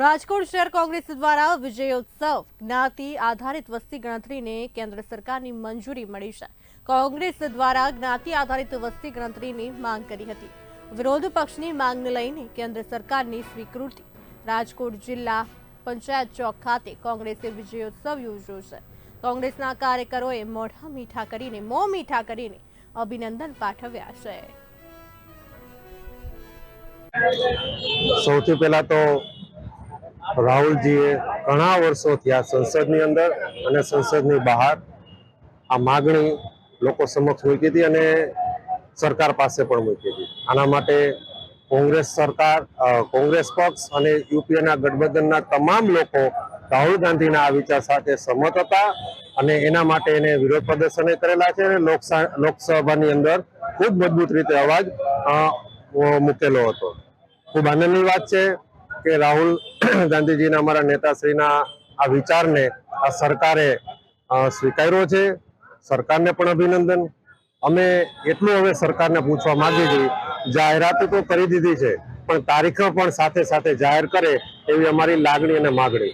રાજકોટ શહેર કોંગ્રેસ દ્વારા વિજયોત્સવ. જ્ઞાતિ આધારિત વસ્તી ગણતરીને કેન્દ્ર સરકારની મંજૂરી મળી છે. કોંગ્રેસ દ્વારા જ્ઞાતિ આધારિત વસ્તી ગણતરીની માંગ કરી હતી. વિરોધ પક્ષની માંગને લઈને કેન્દ્ર સરકારની સ્વીકૃતિ. રાજકોટ જિલ્લા પંચાયત ચોક ખાતે કોંગ્રેસે વિજયોત્સવ યોજ્યો છે. કોંગ્રેસના કાર્યકરોએ મોઢા મીઠા કરીને, મો મીઠા કરીને અભિનંદન પાઠવ્યા છે. સૌથી પહેલા તો રાહુલજીએ ઘણા વર્ષો થયા સંસદની અંદર અને સંસદની બહાર આ માગણી લોકો સમક્ષ મૂકી હતી અને સરકાર પાસે પણ મૂકી હતી. આના માટે કોંગ્રેસ સરકાર કોંગ્રેસ પક્ષ અને યુપીએના ગઠબંધનના તમામ લોકો રાહુલ ગાંધીના આ વિચાર સાથે સહમત હતા અને એના માટે એને વિરોધ પ્રદર્શન કરેલા છે અને લોકસભાની અંદર ખૂબ મજબૂત રીતે અવાજ મૂકેલો હતો. ખૂબ આનંદની વાત છે. કે રાહુલ ગાંધીજીના અમારા નેતાશ્રીના આ વિચારને આ સરકારે સ્વીકાર્યો છે. સરકારને પણ અભિનંદન. અમે એટલું હવે સરકારને પૂછવા માંગીએ છીએ. જાહેરાત તો કરી દીધી છે, પણ તારીખો પણ સાથે સાથે જાહેર કરે એવી અમારી લાગણી અને માગણી